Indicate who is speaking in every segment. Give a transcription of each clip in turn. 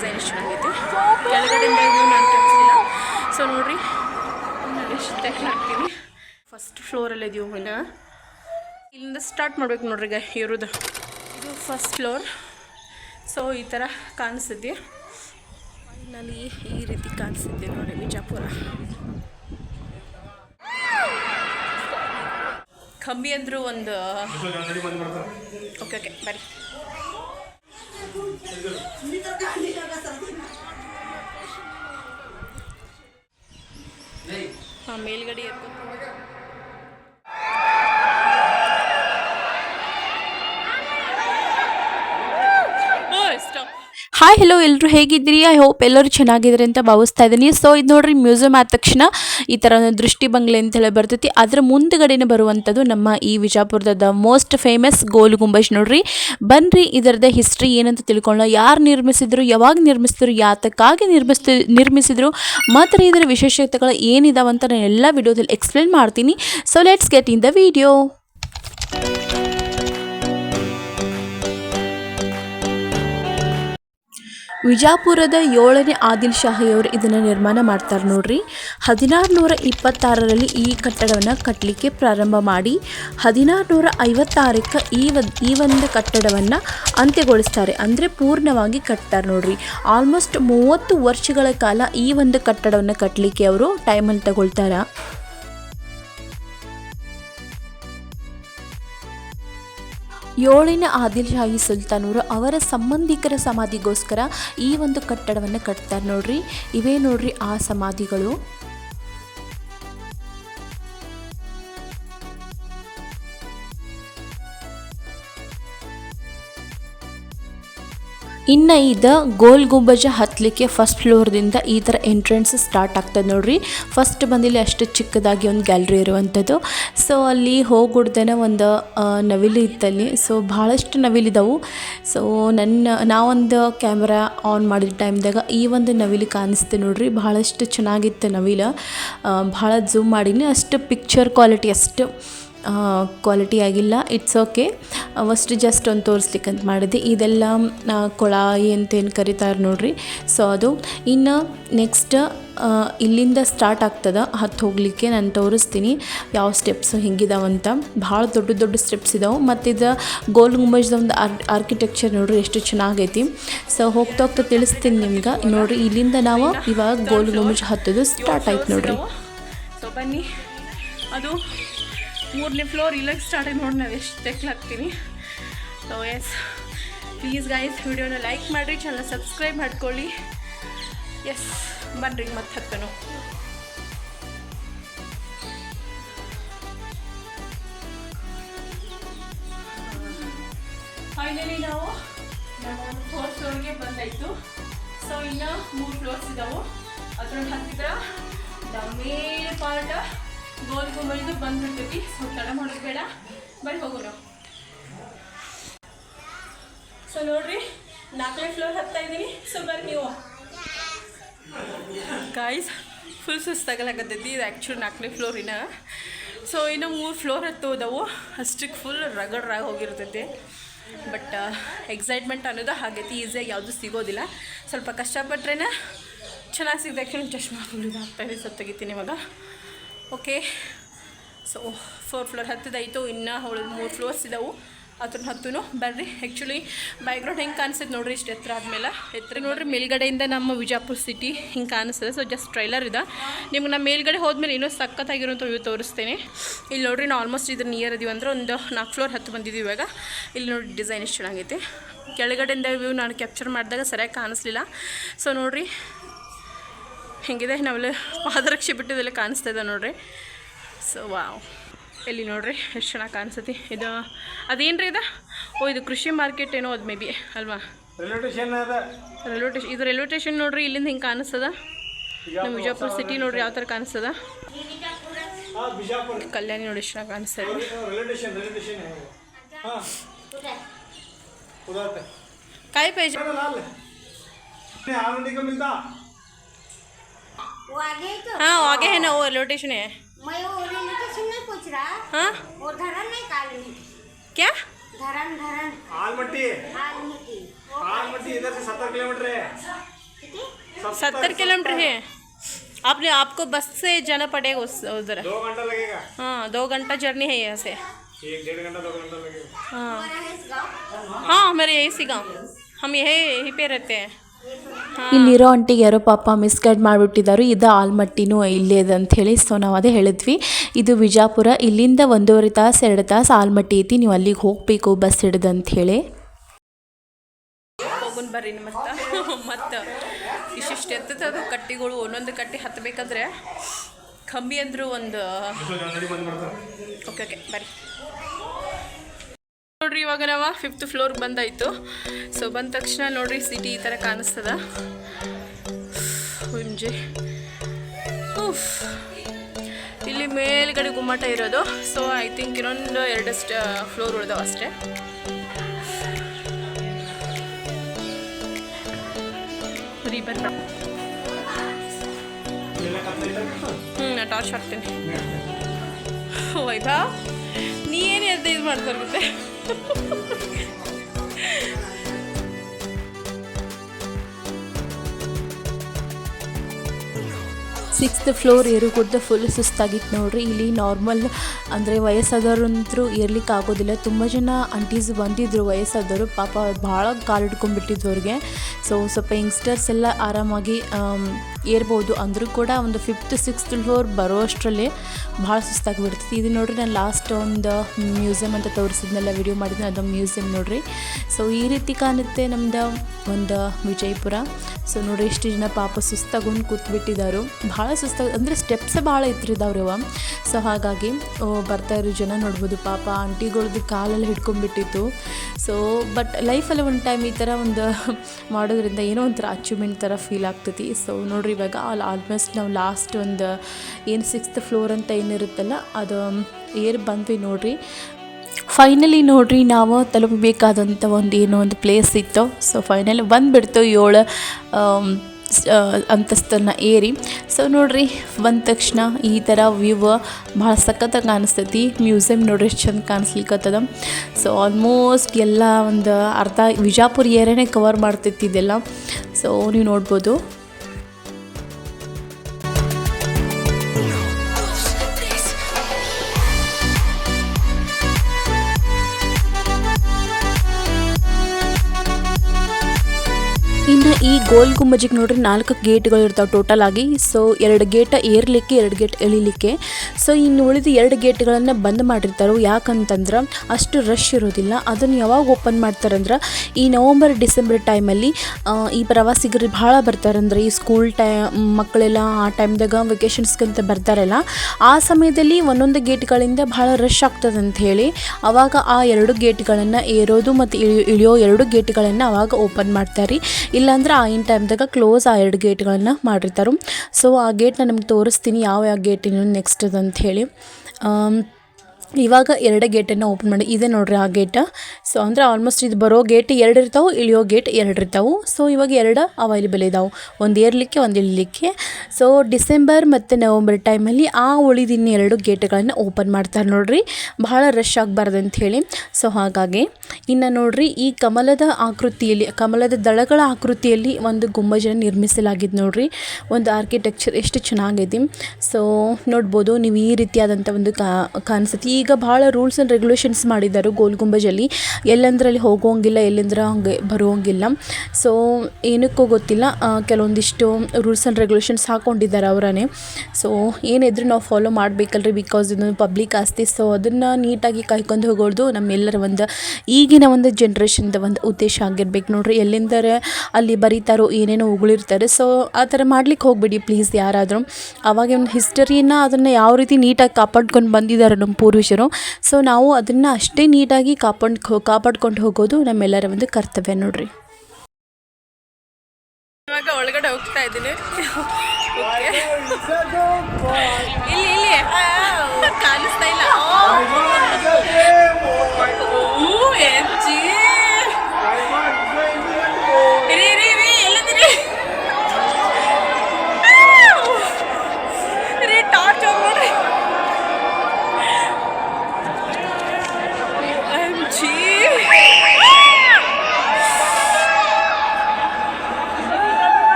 Speaker 1: Design ಇಷ್ಟು ಚೆನ್ನಾಗೈತೆ ಕೆಳಗಡೆಯಿಂದ ಇದು ನಾನು ಕೆಲಸಿಲ್ಲ ಸೊ ನೋಡ್ರಿ. ಎಷ್ಟು ಟೈಮ್ ಹಾಕ್ತೀನಿ. ಫಸ್ಟ್ ಫ್ಲೋರಲ್ಲಿ ಇದೆಯೋ ಇನ್ನು ಇಲ್ಲಿಂದ ಸ್ಟಾರ್ಟ್ ಮಾಡ್ಬೇಕು ನೋಡ್ರಿ ಈಗ ಇರೋದು ಇದು ಫಸ್ಟ್ ಫ್ಲೋರ್ ಸೊ ಈ ಥರ ಕಾಣಿಸಿದ್ದೆ ಫೈನಲಿ ಈ ರೀತಿ ಕಾಣಿಸಿದ್ದೆ ನೋಡಿ ಬಿಜಾಪುರ ಕಂಬಿ ಅಂದರೂ ಒಂದು ಓಕೆ ಓಕೆ ಬರಿ ಮೇಲ್ಗಡೆ ಇರ್ಬೇಕು
Speaker 2: ಹಾಯ್ ಹಲೋ ಎಲ್ಲರೂ ಹೇಗಿದ್ದೀರಿ? ಐ ಹೋಪ್ ಎಲ್ಲರೂ ಚೆನ್ನಾಗಿದ್ದಾರೆ ಅಂತ ಭಾವಿಸ್ತಾ ಇದ್ದೀನಿ. ಸೊ ಇದು ನೋಡ್ರಿ ಮ್ಯೂಸಿಯಂ ಆದ ತಕ್ಷಣ ಈ ಥರ ಒಂದು ದೃಷ್ಟಿ ಬಂಗ್ಲೆ ಅಂತ ಹೇಳಿ ಬರ್ತೈತಿ. ಅದರ ಮುಂದ್ಗಡೆನೆ ಬರುವಂಥದ್ದು ನಮ್ಮ ಈ ವಿಜಾಪುರದ the most famous Gol Gumbaz ನೋಡ್ರಿ. ಬನ್ರಿ, ಇದರದ ಹಿಸ್ಟ್ರಿ ಏನಂತ ತಿಳ್ಕೊಳ್ಳೋಣ. ಯಾರು ನಿರ್ಮಿಸಿದ್ರು, ಯಾವಾಗ ನಿರ್ಮಿಸಿದ್ರು, ಯಾತಕ್ಕಾಗಿ ನಿರ್ಮಿಸ್ತಿ, ನಿರ್ಮಿಸಿದ್ರು, ಮಾತ್ರ ಇದರ ವಿಶೇಷತೆಗಳು ಏನಿದಾವಂತ ನಾನು ಎಲ್ಲ ವಿಡಿಯೋದಲ್ಲಿ ಎಕ್ಸ್ಪ್ಲೇನ್ ಮಾಡ್ತೀನಿ. So let's get in the video ವಿಜಾಪುರದ ಏಳನೇ ಆದಿಲ್ ಶಾಹಿಯವರು ಇದನ್ನು ನಿರ್ಮಾಣ ಮಾಡ್ತಾರೆ ನೋಡ್ರಿ. ಹದಿನಾರು ನೂರ ಇಪ್ಪತ್ತಾರರಲ್ಲಿ ಈ ಕಟ್ಟಡವನ್ನು ಕಟ್ಟಲಿಕ್ಕೆ ಪ್ರಾರಂಭ ಮಾಡಿ ಹದಿನಾರು ನೂರ ಐವತ್ತಾರಕ್ಕೆ ಈ ಈ ಒಂದು ಕಟ್ಟಡವನ್ನು ಅಂತ್ಯಗೊಳಿಸ್ತಾರೆ. ಅಂದರೆ ಪೂರ್ಣವಾಗಿ ಕಟ್ತಾರೆ ನೋಡ್ರಿ. ಆಲ್ಮೋಸ್ಟ್ ಮೂವತ್ತು ವರ್ಷಗಳ ಕಾಲ ಈ ಒಂದು ಕಟ್ಟಡವನ್ನು ಕಟ್ಟಲಿಕ್ಕೆ ಅವರು ಟೈಮಲ್ಲಿ ತಗೊಳ್ತಾರೆ. ಏಳನೇ ಆದಿಲ್ ಶಾಹಿ ಸುಲ್ತಾನರು ಅವರ ಸಂಬಂಧಿಕರ ಸಮಾಧಿಗೋಸ್ಕರ ಈ ಒಂದು ಕಟ್ಟಡವನ್ನು ಕಟ್ತಾರೆ ನೋಡ್ರಿ. ಇವೇ ನೋಡ್ರಿ ಆ ಸಮಾಧಿಗಳು. ಇನ್ನು ಇದು ಗೋಲ್ ಗುಂಬಜ ಹತ್ತಲಿಕ್ಕೆ ಫಸ್ಟ್ ಫ್ಲೋರ್ದಿಂದ ಈ ಥರ ಎಂಟ್ರೆನ್ಸ್ ಸ್ಟಾರ್ಟ್ ಆಗ್ತದೆ ನೋಡ್ರಿ. ಫಸ್ಟ್ ಬಂದಿಲ್ಲಿ ಅಷ್ಟು ಚಿಕ್ಕದಾಗಿ ಒಂದು ಗ್ಯಾಲ್ರಿ ಇರುವಂಥದ್ದು ಸೊ ಅಲ್ಲಿ ಹೋಗ್ಬಿಡ್ದೇನೆ ಒಂದು ನವಿಲು ಇತ್ತಲ್ಲಿ. ಸೊ ಭಾಳಷ್ಟು ನವಿಲಿದಾವು ಸೊ ನನ್ನ, ನಾವೊಂದು ಕ್ಯಾಮ್ರಾ ಆನ್ ಮಾಡಿದ ಟೈಮ್ದಾಗ ಈ ಒಂದು ನವಿಲು ಕಾಣಿಸ್ತೆ ನೋಡ್ರಿ. ಭಾಳಷ್ಟು ಚೆನ್ನಾಗಿತ್ತು ನವಿಲು. ಭಾಳ ಝೂಮ್ ಮಾಡೀನಿ. ಅಷ್ಟು ಪಿಕ್ಚರ್ ಕ್ವಾಲಿಟಿ ಅಷ್ಟು ಕ್ವಾಲಿಟಿ ಆಗಿಲ್ಲ. ಇಟ್ಸ್ ಓಕೆ ಫಸ್ಟ್ ಜಸ್ಟ್ ಒಂದು ತೋರಿಸ್ಲಿಕ್ಕೆ ಅಂತ ಮಾಡಿದೆ ಇದೆಲ್ಲ ಕೊಳಾಯಿ ಅಂತೇನು ಕರಿತಾರೆ ನೋಡ್ರಿ. ಸೊ ಅದು ಇನ್ನು ನೆಕ್ಸ್ಟ್ ಇಲ್ಲಿಂದ ಸ್ಟಾರ್ಟ್ ಆಗ್ತದೆ. ಹತ್ತು ಹೋಗಲಿಕ್ಕೆ ನಾನು ತೋರಿಸ್ತೀನಿ. ಯಾವ ಸ್ಟೆಪ್ಸ್ ಹಿಂಗಿದಾವಂತ ಭಾಳ ದೊಡ್ಡ ದೊಡ್ಡ ಸ್ಟೆಪ್ಸ್ ಇದಾವೆ. ಮತ್ತು ಇದು ಗೋಲ್ ಗುಂಬಜ್ದ ಒಂದು ಆರ್ ಆರ್ಕಿಟೆಕ್ಚರ್ ನೋಡ್ರಿ, ಎಷ್ಟು ಚೆನ್ನಾಗೈತಿ. ಸೊ ಹೋಗ್ತಾ ಹೋಗ್ತಾ ತಿಳಿಸ್ತೀನಿ ನಿಮ್ಗೆ. ನೋಡ್ರಿ, ಇಲ್ಲಿಂದ ನಾವು ಇವಾಗ ಗೋಲ್ ಗುಂಬಜ್ ಹತ್ತೋದು ಸ್ಟಾರ್ಟ್ ಆಯ್ತು ನೋಡ್ರಿ.
Speaker 1: ಸೊ ಬನ್ನಿ. ಅದು ಮೂರನೇ ಫ್ಲೋರ್ ಇಲ್ಲಕ್ಕೆ ಸ್ಟಾರ್ಟ್ ಆಗಿ ನೋಡಿ ನಾವು ಎಷ್ಟು ತೆಕ್ಲಾಗ್ತೀನಿ ಸೊ ಎಸ್ ಪ್ಲೀಸ್ ಗೈಸ್ ವಿಡಿಯೋನ ಲೈಕ್ ಮಾಡಿರಿ ಚಾನಲ್ ಸಬ್ಸ್ಕ್ರೈಬ್ ಮಾಡ್ಕೊಳ್ಳಿ. ಎಸ್ ಬನ್ರಿ ಮತ್ತೆ ಹತ್ತನು. ಫೈನಲಿ ನಾವು ನಮ್ಮ ಫೋರ್ತ್ ಫ್ಲೋರ್ಗೆ ಬಂದಾಯಿತು. ಸೊ ಇನ್ನು ಮೂರು ಫ್ಲೋರ್ಸ್ ಇದ್ದಾವೆ ಅದ್ರಲ್ಲಿ ಹತ್ತಿದ್ರ ದ ಮೇನ್ ಪಾರ್ಟ್ ಗೋಲ್ ಗುಂಬಳಿದು ಬಂದ್ಬಿಡ್ತೈತಿ. ಸೊ ತಡ ಮಾಡೋದು ಬೇಡ. ಬರೀ ಹೋಗೋಣ ಸೊ ನೋಡ್ರಿ, ನಾಲ್ಕನೇ ಫ್ಲೋರ್ ಹತ್ತಾ ಇದ್ದೀನಿ. ಸೊ ಬರ್ರಿ ನೀವು. ಗಾಯ್ಸ್ ಫುಲ್ ಸುಸ್ತಾಗಲಾಗತ್ತೈತಿ ಇದು ಆ್ಯಕ್ಚುಲಿ ನಾಲ್ಕನೇ ಫ್ಲೋರಿನ ಸೊ ಇನ್ನು ಮೂರು ಫ್ಲೋರ್ ಹತ್ತೋದವು ಅಷ್ಟಕ್ಕೆ ಫುಲ್ ರಗಡ್ ರಾಗ ಹೋಗಿರ್ತೈತಿ. ಬಟ್ ಎಕ್ಸೈಟ್ಮೆಂಟ್ ಅನ್ನೋದು ಹಾಗೈತಿ ಈಸಿಯಾಗಿ ಯಾವುದು ಸಿಗೋದಿಲ್ಲ. ಸ್ವಲ್ಪ ಕಷ್ಟಪಟ್ರೇನ ಚೆನ್ನಾಗಿ ಸಿಗ್ದೆ. ಆ್ಯಕ್ಚುಲಿ ಚಶ್ಮಾ ಫುಲ್ ಆಗ್ತಾಯಿದೆ ಸೊ ತೆಗಿತೀನಿ ಇವಾಗ. ಓಕೆ ಸೊ ಫೋರ್ ಫ್ಲೋರ್ ಹತ್ತದಾಯಿತು ಇನ್ನು ಉಳಿದ ಮೂರು ಫ್ಲೋರ್ಸ್ ಇದ್ದಾವೆ ಅದ್ರ ಹತ್ತೂ ಬರ್ರಿ. ಆ್ಯಕ್ಚುಲಿ ಬ್ಯಾಕ್ಗ್ರೌಂಡ್ ಹೆಂಗೆ ಕಾಣಿಸ್ತದೆ ನೋಡ್ರಿ ಇಷ್ಟು ಎತ್ತರ ಆದಮೇಲೆ. ಎತ್ತರ ನೋಡ್ರಿ, ಮೇಲ್ಗಡೆಯಿಂದ ನಮ್ಮ ವಿಜಾಪುರ ಸಿಟಿ ಹಿಂಗೆ ಕಾಣಿಸ್ತದೆ ಸೊ ಜಸ್ಟ್ ಟ್ರೈಲರ್ ಇದೆ. ನಿಮ್ಗೆ ನಾನು ಮೇಲ್ಗಡೆ ಹೋದ್ಮೇಲೆ ಇನ್ನೂ ಸಖತ್ತಾಗಿರೋಂಥ ವ್ಯೂ ತೋರಿಸ್ತೇನೆ. ಇಲ್ಲಿ ನೋಡ್ರಿ ನಾ ಆಲ್ಮೋಸ್ಟ್ ಇದ್ರ ನಿಯರ್ ಇದೀವಿ ಅಂದ್ರೆ ಒಂದು ನಾಲ್ಕು ಫ್ಲೋರ್ ಹತ್ತು ಬಂದಿದ್ದೀವಿ ಇವಾಗ. ಇಲ್ಲಿ ನೋಡಿ ಡಿಸೈನ್ ಎಷ್ಟು ಚೆನ್ನಾಗೈತೆ. ಕೆಳಗಡೆಯಿಂದ ವ್ಯೂ ನಾನು ಕ್ಯಾಪ್ಚರ್ ಮಾಡಿದಾಗ ಸರಿಯಾಗಿ ಕಾಣಿಸ್ಲಿಲ್ಲ. ಸೊ ನೋಡ್ರಿ ಹೆಂಗಿದೆ ನಾವೆಲ್ಲ ಪಾದರಕ್ಷೆ ಬಿಟ್ಟಿದ್ದೆಲ್ಲ ಕಾಣಿಸ್ತಾ ಇದೆ ನೋಡ್ರಿ. ಸೊ ವಾವ್ ಎಲ್ಲಿ ನೋಡ್ರಿ ಎಷ್ಟು ಚೆನ್ನಾಗಿ ಕಾಣಿಸ್ತತಿ. ಇದು ಅದೇನು ರೀ ಇದು? ಓ ಇದು ಕೃಷಿ ಮಾರ್ಕೆಟ್ ಏನೋ ಅದು ಮೇ ಬಿ ಅಲ್ವಾ
Speaker 3: ರೈಲ್ವೆ
Speaker 1: ಟೇಷನ್ ಇದು ರೈಲ್ವೆ ಟೇಷನ್ ನೋಡ್ರಿ ಇಲ್ಲಿಂದ ಹಿಂಗೆ ಕಾಣಿಸ್ತದ. ನಮ್ಮ ಬಿಜಾಪುರ ಸಿಟಿ ನೋಡ್ರಿ ಯಾವ ಥರ ಕಾಣಿಸ್ತದ. ಕಲ್ಯಾಣಿ ನೋಡಿ ಎಷ್ಟು ಚೆನ್ನಾಗಿ
Speaker 3: ಕಾಣಿಸ್ತಾ ಇದೆ.
Speaker 1: ಕಾಯಿ ಪೇಜ್
Speaker 4: वो आगे है तो
Speaker 1: हाँ वो आगे है ना वो रेलवे है।
Speaker 4: मैं वो रेलवे नहीं पूछ रहा।
Speaker 1: हाँ?
Speaker 4: वो धरन नहीं काल में
Speaker 1: क्या?
Speaker 4: धरन धरन।
Speaker 3: आलमट्टी आलमट्टी इधर से सत्तर किलोमीटर है।
Speaker 1: सत्तर किलोमीटर है। आपने आपको बस से जाना पड़ेगा उस उधर।
Speaker 3: दो घंटा लगेगा।
Speaker 1: हाँ दो घंटा जर्नी है यहाँ से।
Speaker 3: एक डेढ़ घंटा दो घंटा लगेगा।
Speaker 1: हाँ।
Speaker 4: हमारा है इस गाँव?
Speaker 1: हाँ हमारे यही सी गाँव। हम यही यहीं पे रहते हैं।
Speaker 2: ಇಲ್ಲಿರೋ ಅಂಟಿಗೆ ಯಾರೋ ಪಾಪ ಮಿಸ್ಗೈಡ್ ಮಾಡಿಬಿಟ್ಟಿದ್ದಾರೆ ಇದು ಆಲ್ಮಟ್ಟಿನೂ ಇಲ್ಲೇ ಇದೆ ಅಂಥೇಳಿ ಸೊ ನಾವು ಅದೇ ಹೇಳಿದ್ವಿ. ಇದು ವಿಜಾಪುರ ಇಲ್ಲಿಂದ ಒಂದೂವರೆ ತಾಸು ಎರಡು ತಾಸು ಆಲ್ಮಟ್ಟಿ ಐತಿ ನೀವು ಅಲ್ಲಿಗೆ ಹೋಗಬೇಕು ಬಸ್ ಹಿಡಿದು ಅಂಥೇಳಿ
Speaker 1: ಬರ್ರಿ ಮತ್ತು ಮತ್ತು ಇಷ್ಟಿಷ್ಟು ಎತ್ತದ ಅದು ಕಟ್ಟಿಗಳು ಒಂದೊಂದು ಕಟ್ಟಿ ಹತ್ತಬೇಕಾದ್ರೆ ಕಮ್ಮಿ ಅಂದರೂ ಒಂದು ಓಕೆ ಓಕೆ ಬರ್ರಿ. ನೋಡ್ರಿ, ಇವಾಗ ನಾವು ಫಿಫ್ತ್ ಫ್ಲೋರ್ ಬಂದಾಯಿತು. ಸೊ ಬಂದ ತಕ್ಷಣ ನೋಡ್ರಿ ಸಿಟಿ ಈ ಥರ ಕಾಣಿಸ್ತದ. ಮುಂಜೆ ಉಫ್. ಇಲ್ಲಿ ಮೇಲ್ಗಡೆ ಗುಮ್ಮಟ ಇರೋದು. ಸೊ ಐ ಥಿಂಕ್ ಇನ್ನೊಂದು ಎರಡಷ್ಟು ಫ್ಲೋರ್ ಉಳ್ದಾವ ಅಷ್ಟೇ. ಹ್ಞೂ ನಾ ಟಾರ್ಚ್ ಹಾಕ್ತೀನಿ. ಹೋಯ್ತಾ ನೀ ಏನು ಎದ್ದು ಇದು ಮಾಡ್ತಾರೆ
Speaker 2: ಸಿಕ್ಸ್ತ್ ಫ್ಲೋರ್ ಏರು ಕೂಡ ಫುಲ್ ಸುಸ್ತಾಗಿತ್ತು ನೋಡ್ರಿ. ಇಲ್ಲಿ ನಾರ್ಮಲ್ ಅಂದರೆ ವಯಸ್ಸಾದವ್ರಂತರೂ ಇರ್ಲಿಕ್ಕೆ ಆಗೋದಿಲ್ಲ. ತುಂಬ ಜನ ಆಂಟೀಸ್ ಬಂದಿದ್ರು ವಯಸ್ಸಾದವರು. ಪಾಪ ಭಾಳ ಕಾಲು ಹಿಡ್ಕೊಂಡ್ಬಿಟ್ಟಿದ್ದು ಅವ್ರಿಗೆ. ಸೊ ಸ್ವಲ್ಪ ಯಂಗ್ಸ್ಟರ್ಸ್ ಎಲ್ಲ ಆರಾಮಾಗಿ ಆಮ್, ಏರ್ಬೋದು ಅಂದರೂ ಕೂಡ ಒಂದು ಫಿಫ್ತ್ ಸಿಕ್ಸ್ತ್ ಫ್ಲೋರ್ ಬರೋ ಅಷ್ಟರಲ್ಲಿ ಭಾಳ ಸುಸ್ತಾಗಿಬಿಡ್ತೈತಿ. ಇದು ನೋಡ್ರಿ ನಾನು ಲಾಸ್ಟ್ ಒಂದು ಮ್ಯೂಸಿಯಮ್ ಅಂತ ತೋರಿಸಿದ್ನೆಲ್ಲ ವಿಡಿಯೋ ಮಾಡಿದ್ನ, ಅದು ಮ್ಯೂಸಿಯಮ್ ನೋಡಿರಿ. ಸೊ ಈ ರೀತಿ ಕಾಣುತ್ತೆ ನಮ್ದು ಒಂದು ವಿಜಯಪುರ. ಸೊ ನೋಡ್ರಿ ಎಷ್ಟು ಜನ ಪಾಪ ಸುಸ್ತಾಗೊಂಡು ಕೂತ್ಬಿಟ್ಟಿದ್ದಾರೆ ಭಾಳ ಸುಸ್ತಾಗಿ ಅಂದರೆ ಸ್ಟೆಪ್ಸ್ ಭಾಳ ಇದ್ರಿದಾವ್ರಿ ಅವ. ಸೊ ಹಾಗಾಗಿ ಬರ್ತಾ ಇರೋ ಜನ ನೋಡ್ಬೋದು. ಪಾಪ ಆಂಟಿಗಳ್ದು ಕಾಲೆಲ್ಲ ಹಿಡ್ಕೊಂಡ್ಬಿಟ್ಟಿತ್ತು. ಸೊ ಬಟ್ ಲೈಫಲ್ಲಿ ಒಂದು ಟೈಮ್ ಈ ಥರ ಒಂದು ಮಾಡೋದ್ರಿಂದ ಏನೋ ಒಂಥರ ಅಚೀವ್ಮೆಂಟ್ ಥರ ಫೀಲ್ ಆಗ್ತೈತಿ. ಸೊ ನೋಡ್ರಿ ಇವಾಗ ಅಲ್ಲಿ ಆಲ್ಮೋಸ್ಟ್ ನಾವು ಲಾಸ್ಟ್ ಒಂದು, ಏನು ಸಿಕ್ಸ್ತ್ ಫ್ಲೋರ್ ಅಂತ ಏನಿರುತ್ತಲ್ಲ, ಅದು ಏರ್ ಬಂದ್ವಿ ನೋಡ್ರಿ. ಫೈನಲಿ ನೋಡ್ರಿ ನಾವು ತಲುಪಬೇಕಾದಂಥ ಒಂದು ಏನೋ ಒಂದು ಪ್ಲೇಸ್ ಇತ್ತು. ಸೊ ಫೈನಲಿ ಬಂದುಬಿಡ್ತು ಏಳು ಅಂತಸ್ತನ್ನ ಅಂತಸ್ತನ್ನು ಏರಿ. ಸೊ ನೋಡ್ರಿ, ಬಂದ ತಕ್ಷಣ ಈ ಥರ ವ್ಯೂ ಭಾಳ ಸಖತ್ತಾಗಿ ಕಾಣಿಸ್ತೈತಿ. ಮ್ಯೂಸಿಯಂ ನೋಡ್ರಿ ಎಷ್ಟು ಚಂದ ಕಾಣಿಸ್ಲಿಕ್ಕತ್ತದ ಸೊ ಆಲ್ಮೋಸ್ಟ್ ಎಲ್ಲ ಒಂದು ಅರ್ಧ ವಿಜಾಪುರ ಏರಿಯಾನೇ ಕವರ್ ಮಾಡ್ತೈತಿ ಇದೆಲ್ಲ. ಸೊ ನೀವು ನೋಡ್ಬೋದು. ಈ ಗೋಲ್ ಗುಂಬಜಿಗೆ ನೋಡ್ರಿ ನಾಲ್ಕು ಗೇಟ್ಗಳು ಇರ್ತಾವೆ ಟೋಟಲ್ ಆಗಿ. ಸೊ ಎರಡು ಗೇಟ್ ಏರ್ಲಿಕ್ಕೆ, ಎರಡು ಗೇಟ್ ಎಳಿಲಿಕ್ಕೆ. ಸೊ ಇನ್ನು ಉಳಿದ ಎರಡು ಗೇಟ್ಗಳನ್ನು ಬಂದ್ ಮಾಡಿರ್ತಾರೆ ಯಾಕಂತಂದ್ರೆ ಅಷ್ಟು ರಶ್ ಇರೋದಿಲ್ಲ. ಅದನ್ನು ಯಾವಾಗ ಓಪನ್ ಮಾಡ್ತಾರಂದ್ರೆ ಈ ನವಂಬರ್ ಡಿಸೆಂಬರ್ ಟೈಮಲ್ಲಿ ಈ ಪ್ರವಾಸಿಗರು ಭಾಳ ಬರ್ತಾರಂದ್ರೆ ಈ ಸ್ಕೂಲ್ ಟೈಮ್ ಮಕ್ಕಳೆಲ್ಲ ಆ ಟೈಮ್ದಾಗ ವೆಕೇಷನ್ಸ್ಗಂತ ಬರ್ತಾರಲ್ಲ, ಆ ಸಮಯದಲ್ಲಿ ಒಂದೊಂದು ಗೇಟ್ಗಳಿಂದ ಭಾಳ ರಶ್ ಆಗ್ತದೆ ಅಂತ ಹೇಳಿ ಅವಾಗ ಆ ಎರಡು ಗೇಟ್ಗಳನ್ನು ಏರೋದು ಮತ್ತು ಇಳಿಯೋ ಎರಡು ಗೇಟ್ಗಳನ್ನು ಅವಾಗ ಓಪನ್ ಮಾಡ್ತಾರೆ. ಇಲ್ಲಾಂದ್ರೆ ಆಗಿನ ಟೈಮ್ದಾಗ ಕ್ಲೋಸ್ ಆ ಎರಡು ಗೇಟ್ಗಳನ್ನು ಮಾಡಿರ್ತಾರೆ. ಸೊ ಆ ಗೇಟ್ನ ನಿಮ್ಗೆ ತೋರಿಸ್ತೀನಿ, ಯಾವ ಯಾವ ಗೇಟ್ ಇನ್ನು ನೆಕ್ಸ್ಟ್ ಅಂತ ಹೇಳಿ ಇವಾಗ ಎರಡೇ ಗೇಟನ್ನು ಓಪನ್ ಮಾಡಿ. ಇದೆ ನೋಡ್ರಿ ಆ ಗೇಟ್. ಸೊ ಅಂದರೆ ಆಲ್ಮೋಸ್ಟ್ ಇದು ಬರೋ ಗೇಟ್ ಎರಡು ಇರ್ತಾವೆ, ಇಳಿಯೋ ಗೇಟ್ ಎರಡು ಇರ್ತಾವೆ. ಸೊ ಇವಾಗ ಎರಡು ಅವೈಲೇಬಲ್ ಇದಾವೆ. ಒಂದು ಏರ್ಲಿಕ್ಕೆ, ಒಂದು ಇಳಿಲಿಕ್ಕೆ. ಸೊ ಡಿಸೆಂಬರ್ ಮತ್ತು ನವಂಬರ್ ಟೈಮಲ್ಲಿ ಆ ಉಳಿದಿನ್ನ ಎರಡು ಗೇಟ್ಗಳನ್ನು ಓಪನ್ ಮಾಡ್ತಾರೆ ನೋಡ್ರಿ. ಬಹಳ ರಶ್ ಆಗಬಾರ್ದು ಅಂತ ಹೇಳಿ. ಸೊ ಹಾಗಾಗಿ ಇನ್ನು ನೋಡ್ರಿ ಈ ಕಮಲದ ಆಕೃತಿಯಲ್ಲಿ, ಕಮಲದ ದಳಗಳ ಆಕೃತಿಯಲ್ಲಿ ಒಂದು ಗುಂಬಜನ್ನು ನಿರ್ಮಿಸಲಾಗಿದೆ ನೋಡ್ರಿ. ಒಂದು ಆರ್ಕಿಟೆಕ್ಚರ್ ಎಷ್ಟು ಚೆನ್ನಾಗಿದೆ. ಸೊ ನೋಡ್ಬೋದು, ನೀವು ಈ ರೀತಿಯಾದಂಥ ಒಂದು ಕಾ, ಕಾಣಿಸುತ್ತೆ. ಈಗ ಭಾಳ ರೂಲ್ಸ್ ಆ್ಯಂಡ್ ರೆಗ್ಯುಲೇಷನ್ಸ್ ಮಾಡಿದ್ದಾರೆ ಗೋಲ್ ಗುಂಬಜಲ್ಲಿ. ಎಲ್ಲಂದ್ರಲ್ಲಿ ಹೋಗೋಂಗಿಲ್ಲ, ಎಲ್ಲಂದ್ರೆ ಹಂಗೆ ಬರೋಂಗಿಲ್ಲ. ಸೊ ಏನಕ್ಕೂ ಗೊತ್ತಿಲ್ಲ ಕೆಲವೊಂದಿಷ್ಟು ರೂಲ್ಸ್ ಆ್ಯಂಡ್ ರೆಗ್ಯುಲೇಷನ್ಸ್ ಹಾಕ್ಕೊಂಡಿದ್ದಾರೆ ಅವರೇ ಸೊ ಏನಿದ್ರು ನಾವು ಫಾಲೋ ಮಾಡಬೇಕಲ್ರಿ ಬಿಕಾಸ್ ಇದೊಂದು ಪಬ್ಲಿಕ್ ಆಸ್ತಿ. ಸೊ ಅದನ್ನು ನೀಟಾಗಿ ಕಾಯ್ಕೊಂಡು ಹೋಗೋದು ನಮ್ಮೆಲ್ಲರ ಒಂದು ಈಗಿನ ಒಂದು ಜನ್ರೇಷನ್ದ ಒಂದು ಉದ್ದೇಶ ಆಗಿರ್ಬೇಕು ನೋಡ್ರಿ. ಎಲ್ಲಿಂದರೆ ಅಲ್ಲಿ ಬರೀತಾರೋ ಏನೇನೋ ಉಗುಳಿರ್ತಾರೆ. ಸೊ ಆ ಥರ ಮಾಡ್ಲಿಕ್ಕೆ ಹೋಗಬೇಡಿ ಪ್ಲೀಸ್ ಯಾರಾದರೂ. ಅವಾಗಿನ ಹಿಸ್ಟರಿನ ಅದನ್ನು ಯಾವ ರೀತಿ ನೀಟಾಗಿ ಕಾಪಾಡ್ಕೊಂಡು ಬಂದಿದ್ದಾರೆ ನಮ್ಮ ಪೂರ್ವಜರು ಸೊ ನಾವು ಅದನ್ನು ಅಷ್ಟೇ ನೀಟಾಗಿ ಕಾಪಾಡ್ ಕಾಪಾಡ್ಕೊಂಡು ಹೋಗೋದು ನಮ್ಮೆಲ್ಲರ ಒಂದು ಕರ್ತವ್ಯ ನೋಡ್ರಿ.
Speaker 1: ಇವಾಗ ಒಳಗಡೆ ಹೋಗ್ತಾ ಇದ್ದೀನಿ.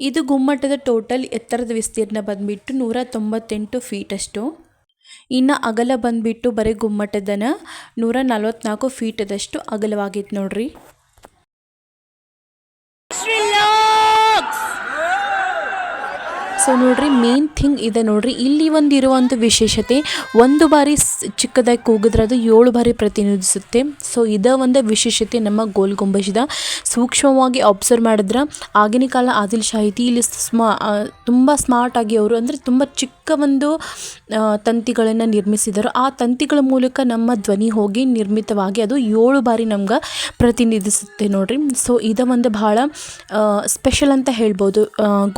Speaker 2: ಇದು ಗುಮ್ಮಟದ ಟೋಟಲ್ ಎತ್ತರದ ವಿಸ್ತೀರ್ಣ ಬಂದುಬಿಟ್ಟು ನೂರ ತೊಂಬತ್ತೆಂಟು ಫೀಟ್ ಅಷ್ಟು. ಇನ್ನು ಅಗಲ ಬಂದುಬಿಟ್ಟು ಬರೀ ಗುಮ್ಮಟದನ ನೂರ ನಲವತ್ತ್ನಾಲ್ಕು ಫೀಟದಷ್ಟು ಅಗಲವಾಗಿತ್ತು ನೋಡ್ರಿ. ಸೊ ನೋಡ್ರಿ ಮೇನ್ ಥಿಂಗ್ ಇದೆ ನೋಡ್ರಿ. ಇಲ್ಲಿ ಒಂದು ಇರುವಂಥ ವಿಶೇಷತೆ, ಒಂದು ಬಾರಿ ಚಿಕ್ಕದಾಗಿ ಕೂಗಿದ್ರೆ ಅದು ಏಳು ಬಾರಿ ಪ್ರತಿನಿಧಿಸುತ್ತೆ. ಸೊ ಇದ ಒಂದು ವಿಶೇಷತೆ ನಮ್ಮ ಗೋಲ್ ಗುಂಬಜದ. ಸೂಕ್ಷ್ಮವಾಗಿ ಅಬ್ಸರ್ವ್ ಮಾಡಿದ್ರೆ, ಆಗಿನ ಕಾಲ ಆದಿಲ್ ಶಾಹಿತಿ ಇಲ್ಲಿ ಸ್ಮಾ ತುಂಬ ಸ್ಮಾರ್ಟಾಗಿ ಅವರು ಅಂದರೆ ತುಂಬ ಚಿಕ್ಕ ಒಂದು ತಂತಿಗಳನ್ನು ನಿರ್ಮಿಸಿದರು. ಆ ತಂತಿಗಳ ಮೂಲಕ ನಮ್ಮ ಧ್ವನಿ ಹೋಗಿ ನಿರ್ಮಿತವಾಗಿ ಅದು ಏಳು ಬಾರಿ ನಮ್ಗೆ ಪ್ರತಿನಿಧಿಸುತ್ತೆ ನೋಡ್ರಿ. ಸೊ ಇದ ಒಂದು ಭಾಳ ಸ್ಪೆಷಲ್ ಅಂತ ಹೇಳ್ಬೋದು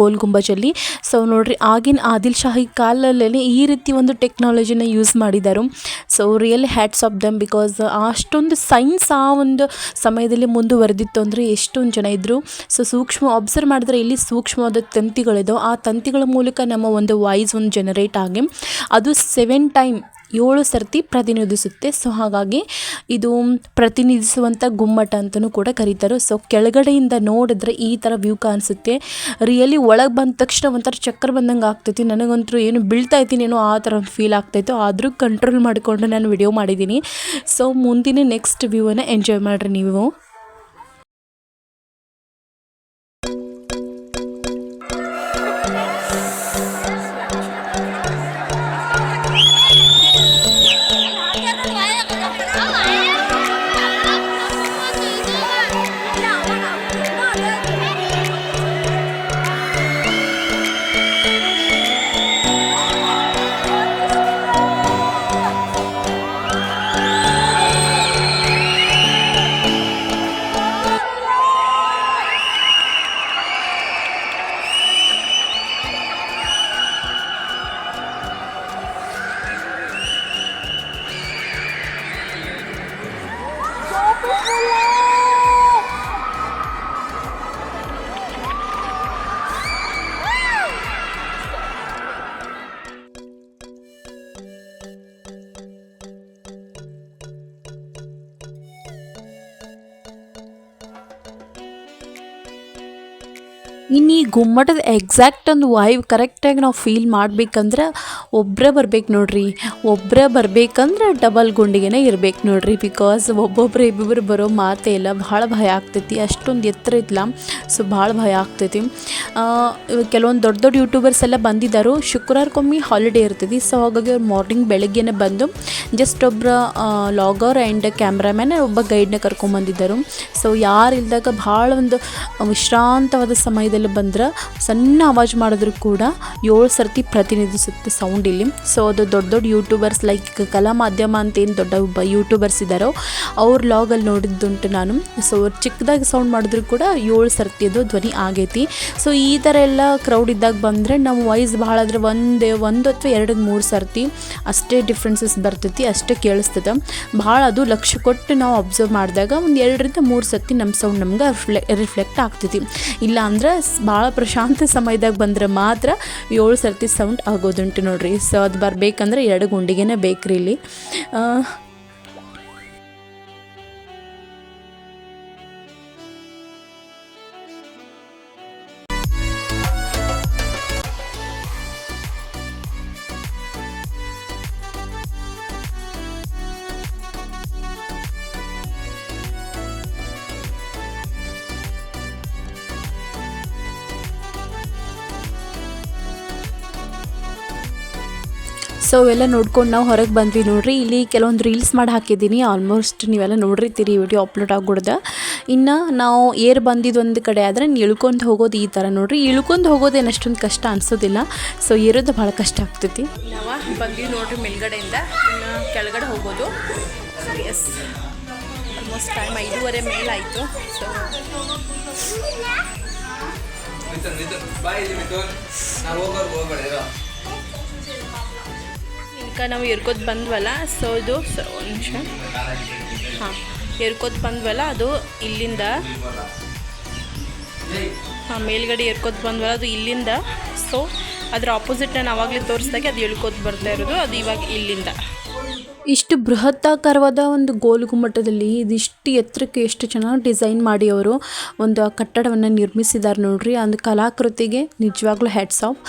Speaker 2: ಗೋಲ್ ಗುಂಬಜಲ್ಲಿ. ಸೊ ನೋಡ್ರಿ. ಆಗಿನ ಆದಿಲ್ ಶಾಹಿ ಕಾಲಲ್ಲೇ ಈ ರೀತಿ ಒಂದು ಟೆಕ್ನಾಲಜಿನ ಯೂಸ್ ಮಾಡಿದರು. So real hats off them because ಅಷ್ಟೊಂದು ಸೈನ್ಸ್ ಆ ಒಂದು ಸಮಯದಲ್ಲಿ ಮುಂದುವರೆದಿತ್ತು ಅಂದರೆ ಎಷ್ಟೊಂದು ಜನ ಇದ್ದರು ಸೊ ಸೂಕ್ಷ್ಮ ಅಬ್ಸರ್ವ್ ಮಾಡಿದ್ರೆ ಇಲ್ಲಿ ಸೂಕ್ಷ್ಮವಾದ ತಂತಿಗಳಿದಾವೆ. ಆ ತಂತಿಗಳ ಮೂಲಕ ನಮ್ಮ ಒಂದು ವಾಯ್ಸ್ ಒಂದು ಜನರೇಟ್ ಆಗಿ, ಅದು ಸೆವೆನ್ ಟೈಮ್ ಏಳು ಸರ್ತಿ ಪ್ರತಿನಿಧಿಸುತ್ತೆ. ಸೊ ಹಾಗಾಗಿ ಇದು ಪ್ರತಿನಿಧಿಸುವಂಥ ಗುಮ್ಮಟ ಅಂತಲೂ ಕೂಡ ಕರೀತಾರೆ. ಸೊ ಕೆಳಗಡೆಯಿಂದ ನೋಡಿದ್ರೆ ಈ ಥರ ವ್ಯೂ ಕಾಣಿಸುತ್ತೆ. ರಿಯಲಿ ಒಳಗೆ ಬಂದ ತಕ್ಷಣ ಒಂಥರ ಚಕ್ರ ಬಂದಂಗೆ ಆಗ್ತೈತಿ. ನನಗಂತೂ ಏನು ಬೀಳ್ತಾ ಇದ್ದೀನೇನೋ ಆ ಥರ ಫೀಲ್ ಆಗ್ತಾಯಿತ್ತು ಆದರೂ ಕಂಟ್ರೋಲ್ ಮಾಡಿಕೊಂಡು ನಾನು ವಿಡಿಯೋ ಮಾಡಿದ್ದೀನಿ. ಸೊ ಮುಂದಿನ ನೆಕ್ಸ್ಟ್ ವ್ಯೂವನ್ನು ಎಂಜಾಯ್ ಮಾಡಿರಿ ನೀವು. ಗುಮ್ಮಟದ ಎಕ್ಸಾಕ್ಟ್ ಒಂದು ವೈವ್ ಕರೆಕ್ಟಾಗಿ ನಾವು ಫೀಲ್ ಮಾಡ್ಬೇಕಂದ್ರೆ ಒಬ್ಬರೇ ಬರ್ಬೇಕು ನೋಡ್ರಿ. ಒಬ್ಬರೇ ಬರ್ಬೇಕಂದ್ರೆ ಡಬಲ್ ಗುಂಡಿಗೆನೇ ಇರ್ಬೇಕು ನೋಡ್ರಿ ಬಿಕಾಸ್ ಒಬ್ಬೊಬ್ಬರು ಇಬ್ಬೊಬ್ಬರು ಬರೋ ಮಾತೇ ಇಲ್ಲ, ಭಾಳ ಭಯ ಆಗ್ತೈತಿ. ಅಷ್ಟೊಂದು ಎತ್ತರ ಇತ್ತಲ್ಲ ಸೊ ಭಾಳ ಭಯ ಆಗ್ತೈತಿ. ಕೆಲವೊಂದು ದೊಡ್ಡ ದೊಡ್ಡ ಯೂಟ್ಯೂಬರ್ಸ್ ಎಲ್ಲ ಬಂದಿದ್ದರು ಶುಕ್ರವಾರಕ್ಕೊಮ್ಮೆ ಹಾಲಿಡೇ ಇರ್ತೈತಿ ಸೊ ಹಾಗಾಗಿ ಅವ್ರು ಮಾರ್ನಿಂಗ್ ಬೆಳಗ್ಗೆನೇ ಬಂದು ಜಸ್ಟ್ ಒಬ್ಬರ ಲಾಗರ್ ಆ್ಯಂಡ್ ಕ್ಯಾಮ್ರಾಮ್ಯಾನ್ ಒಬ್ಬ ಗೈಡ್ನ ಕರ್ಕೊಂಬಂದಿದ್ದರು ಸೊ ಯಾರು ಇಲ್ದಾಗ ಭಾಳ ಒಂದು ವಿಶ್ರಾಂತವಾದ ಸಮಯದಲ್ಲಿ ಬಂದ್ರೆ ಸಣ್ಣ ಆವಾಜ್ ಮಾಡಿದ್ರು ಕೂಡ ಏಳು ಸರ್ತಿ ಪ್ರತಿನಿಧಿಸುತ್ತೆ ಸೌಂಡ್ ಇಲ್ಲಿ. ಸೊ ಅದು ದೊಡ್ಡ ದೊಡ್ಡ ಯೂಟ್ಯೂಬರ್ಸ್ ಲೈಕ್ ಕಲಾ ಮಾಧ್ಯಮ ಅಂತ ಏನು ದೊಡ್ಡ ಯೂಟ್ಯೂಬರ್ಸ್ ಇದ್ದಾರೋ ಅವ್ರ ಲಾಗಲ್ಲಿ ನೋಡಿದ್ದುಂಟು ನಾನು. ಸೊ ಚಿಕ್ಕದಾಗಿ ಸೌಂಡ್ ಮಾಡಿದ್ರು ಕೂಡ ಏಳು ಸರ್ತಿ ಅದು ಧ್ವನಿ ಆಗೈತಿ. ಸೊ ಈ ಥರ ಎಲ್ಲ ಕ್ರೌಡ್ ಇದ್ದಾಗ ಬಂದರೆ ನಮ್ಮ ವಾಯ್ಸ್ ಭಾಳ ಆದ್ರೆ ಒಂದೇ, ಒಂದು ಅಥವಾ ಎರಡು ಮೂರು ಸರ್ತಿ ಅಷ್ಟೇ ಡಿಫ್ರೆನ್ಸಸ್ ಬರ್ತೈತಿ, ಅಷ್ಟೇ ಕೇಳಿಸ್ತದೆ. ಭಾಳ ಅದು ಲಕ್ಷ ಕೊಟ್ಟು ನಾವು ಅಬ್ಸರ್ವ್ ಮಾಡಿದಾಗ ಒಂದು ಎರಡರಿಂದ ಮೂರು ಸರ್ತಿ ನಮ್ಮ ಸೌಂಡ್ ನಮ್ಗೆ ರಿಫ್ಲೆ ರಿಫ್ಲೆಕ್ಟ್ ಆಗ್ತೈತಿ. ಇಲ್ಲ ಅಂದ್ರೆ ಭಾಳ ಪ್ರಶಾಂತ ಸಮಯದಾಗ ಬಂದ್ರೆ ಮಾತ್ರ ಏಳು ಸರ್ತಿ ಸೌಂಡ್ ಆಗೋದುಂಟು ನೋಡ್ರಿ. ಸೊ ಅದು ಬರಬೇಕಂದ್ರೆ ಎರಡು ಗುಂಡಿಗೆನೇ ಬೇಕ್ರಿ ಇಲ್ಲಿ. ಸೊ ಇವೆಲ್ಲ ನೋಡ್ಕೊಂಡು ನಾವು ಹೊರಗೆ ಬಂದ್ವಿ ನೋಡ್ರಿ. ಇಲ್ಲಿ ಕೆಲವೊಂದು ರೀಲ್ಸ್ ಮಾಡಿ ಹಾಕಿದ್ದೀನಿ. ಆಲ್ಮೋಸ್ಟ್ ನೀವೆಲ್ಲ ನೋಡಿರ್ತೀರಿ ವಿಡಿಯೋ ಅಪ್ಲೋಡ್ ಆಗ್ಬಿಡ್ದ. ಇನ್ನು ನಾವು ಏರ್ ಬಂದಿದ್ದೊಂದು ಕಡೆ ಆದರೆ ಇಳ್ಕೊಂಡು ಹೋಗೋದು ಈ ಥರ ನೋಡ್ರಿ. ಇಳ್ಕೊಂಡು ಹೋಗೋದೇನು ಅಷ್ಟೊಂದು ಕಷ್ಟ ಅನಿಸೋದಿಲ್ಲ. ಸೊ ಏರೋದು ಭಾಳ ಕಷ್ಟ ಆಗ್ತೈತಿ.
Speaker 1: ನಾವು ಬಂದ್ವಿ ನೋಡ್ರಿ ಮೇಲ್ಗಡೆಯಿಂದ. ಇನ್ನು ಕೆಳಗಡೆ ಹೋಗೋದು. ಎಸ್ ಆಲ್ಮೋಸ್ಟ್ ಟೈಮ್ ಐದೂವರೆ ಮೇಲಾಯಿತು ಸೊ
Speaker 3: ನಾವು ಹೋಗೋರು ಹೋಗ್ಬೇಡ
Speaker 1: ಇನ್ಕ ನಾವು ಎರ್ಕೋತ್ ಬಂದ್ವಲ್ಲ ಸೊ ಇದು ಒಂದು ನಿಮಿಷ. ಹಾಂ, ಎರ್ಕೋತ್ ಬಂದ್ವಲ್ಲ, ಅದು ಇಲ್ಲಿಂದ. ಹಾಂ, ಮೇಲ್ಗಡೆ ಎರ್ಕೋತ್ ಬಂದ್ವಲ್ಲ, ಅದು ಇಲ್ಲಿಂದ. ಸೊ ಅದರ ಆಪೋಸಿಟ್ ನಾನು ಆವಾಗಲೇ ತೋರಿಸ್ದಾಗೆ ಅದು ಎಳ್ಕೋತ್ ಬರ್ತಾ ಇರೋದು, ಅದು ಇವಾಗ ಇಲ್ಲಿಂದ.
Speaker 2: ಇಷ್ಟು ಬೃಹತ್ತಾಕಾರವಾದ ಒಂದು ಗೋಲ್ ಗುಮ್ಮಟದಲ್ಲಿ ಇದಿಷ್ಟು ಎತ್ತರಕ್ಕೆ ಎಷ್ಟು ಚೆನ್ನಾಗಿ ಡಿಸೈನ್ ಮಾಡಿ ಅವರು ಒಂದು ಕಟ್ಟಡವನ್ನು ನಿರ್ಮಿಸಿದ್ದಾರೆ ನೋಡ್ರಿ. ಒಂದು ಕಲಾಕೃತಿಗೆ ನಿಜವಾಗ್ಲೂ ಹೆಡ್ಸ್ ಆಫ್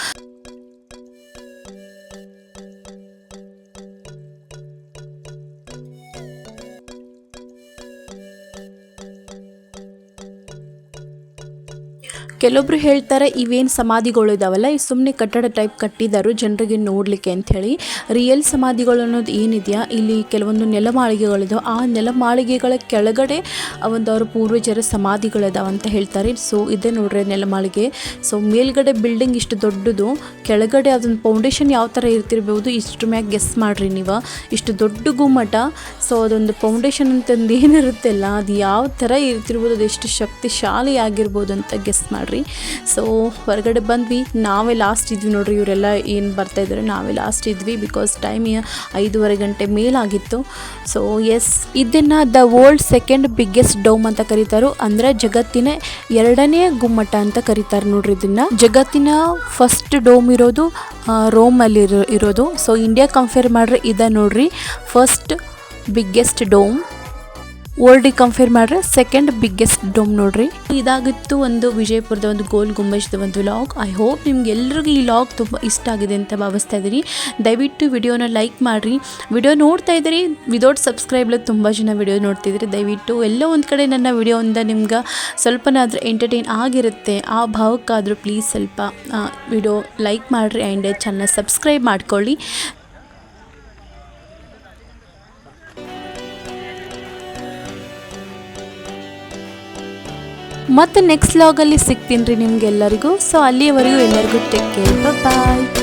Speaker 2: ಕೆಲವೊಬ್ರು ಹೇಳ್ತಾರೆ, ಇವೇನು ಸಮಾಧಿಗಳು ಇದಾವಲ್ಲ, ಈ ಸುಮ್ಮನೆ ಕಟ್ಟಡ ಟೈಪ್ ಕಟ್ಟಿದ್ದಾರೆ ಜನರಿಗೆ ನೋಡಲಿಕ್ಕೆ ಅಂಥೇಳಿ ರಿಯಲ್ ಸಮಾಧಿಗಳು ಅನ್ನೋದು ಏನಿದೆಯಾ? ಇಲ್ಲಿ ಕೆಲವೊಂದು ನೆಲಮಾಳಿಗೆಗಳಿದಾವೆ ಆ ನೆಲಮಾಳಿಗೆಗಳ ಕೆಳಗಡೆ ಒಂದು ಅವ್ರ ಪೂರ್ವಜರ ಸಮಾಧಿಗಳಿದಾವೆ ಅಂತ ಹೇಳ್ತಾರೆ. ಸೊ ಇದೇ ನೋಡ್ರಿ ನೆಲಮಾಳಿಗೆ ಸೊ ಮೇಲ್ಗಡೆ ಬಿಲ್ಡಿಂಗ್ ಇಷ್ಟು ದೊಡ್ಡದು. ಕೆಳಗಡೆ ಅದೊಂದು ಫೌಂಡೇಶನ್ ಯಾವ ಥರ ಇರ್ತಿರ್ಬೋದು ಇಷ್ಟು ಮ್ಯಾಗ ಗೆಸ್ ಮಾಡಿರಿ ನೀವು. ಇಷ್ಟು ದೊಡ್ಡ ಗುಮ್ಮಟ. ಸೊ ಅದೊಂದು ಫೌಂಡೇಶನ್ ಅಂತಂದು ಏನಿರುತ್ತಲ್ಲ, ಅದು ಯಾವ ಥರ ಇರ್ತಿರ್ಬೋದು, ಅದು ಎಷ್ಟು ಶಕ್ತಿಶಾಲಿ ಆಗಿರ್ಬೋದು ಅಂತ ಗೆಸ್ ಮಾಡಿರಿ. ಸೊ ಹೊರಗಡೆ ಬಂದ್ವಿ. ನಾವೇ ಲಾಸ್ಟ್ ಇದ್ವಿ ನೋಡ್ರಿ. ಇವರೆಲ್ಲ ಏನು ಬರ್ತಾ ಇದ್ದಾರೆ ನಾವೇ ಲಾಸ್ಟ್ ಇದ್ವಿ ಬಿಕಾಸ್ ಟೈಮ್ ಐದೂವರೆ ಗಂಟೆ ಮೇಲಾಗಿತ್ತು. ಸೊ ಎಸ್ ಇದನ್ನು the world second biggest dome ಅಂತ ಕರೀತಾರೋ. ಅಂದರೆ ಜಗತ್ತಿನ ಎರಡನೇ ಗುಮ್ಮಟ ಅಂತ ಕರೀತಾರೆ ನೋಡ್ರಿ ಇದನ್ನು. ಜಗತ್ತಿನ ಫಸ್ಟ್ ಡೋಮ್ ಇರೋದು ರೋಮಲ್ಲಿ ಇರೋ, ಇರೋದು. ಸೊ ಇಂಡಿಯಾ ಕಂಪೇರ್ ಮಾಡ್ರೆ ಇದ ನೋಡ್ರಿ. ಫಸ್ಟ್ ಬಿಗ್ಗೆಸ್ಟ್ ಡೋಮ್ ವರ್ಲ್ಡಿಗೆ ಕಂಪೇರ್ ಮಾಡ್ರೆ ಸೆಕೆಂಡ್ ಬಿಗ್ಗೆಸ್ಟ್ ಡೋಮ್ ನೋಡ್ರಿ. ಇದಾಗಿತ್ತು ಒಂದು ವಿಜಯಪುರದ ಒಂದು ಗೋಲ್ ಗುಂಬಜ್ದ ಒಂದು ಲಾಗ್ ಐ ಹೋಪ್ ನಿಮ್ಗೆ ಎಲ್ರಿಗೂ ಈ ಲಾಗ್ ತುಂಬ ಇಷ್ಟ ಆಗಿದೆ ಅಂತ ಭಾವಿಸ್ತಾ ಇದ್ದೀರಿ ದಯವಿಟ್ಟು ವಿಡಿಯೋನ ಲೈಕ್ ಮಾಡಿರಿ. ವಿಡಿಯೋ ನೋಡ್ತಾ ಇದ್ದೀರಿ ವಿದೌಟ್ ಸಬ್ಸ್ಕ್ರೈಬ್ಲ ತುಂಬ ಜನ ವಿಡಿಯೋ ನೋಡ್ತಿದ್ದೀರಿ. ದಯವಿಟ್ಟು ಎಲ್ಲೋ ಒಂದು ಕಡೆ ನನ್ನ ವಿಡಿಯೋಯಿಂದ ನಿಮ್ಗೆ ಸ್ವಲ್ಪನಾದರೂ ಎಂಟರ್ಟೈನ್ ಆಗಿರುತ್ತೆ. ಆ ಭಾವಕ್ಕಾದರೂ ಪ್ಲೀಸ್ ಸ್ವಲ್ಪ ವಿಡಿಯೋ ಲೈಕ್ ಮಾಡಿರಿ ಆ್ಯಂಡ್ ಚಾನಲ್ ಸಬ್ಸ್ಕ್ರೈಬ್ ಮಾಡ್ಕೊಳ್ಳಿ. ಮತ್ತೆ ನೆಕ್ಸ್ಟ್ ಲಾಗಲ್ಲಿ ಸಿಗ್ತೀನಿ ರೀ ನಿಮ್ಗೆಲ್ಲರಿಗೂ. ಸೊ ಅಲ್ಲಿಯವರೆಗೂ ಎಲ್ಲರಿಗೂ ಟೇಕ್ ಕೇರ್ ಬಾಯ್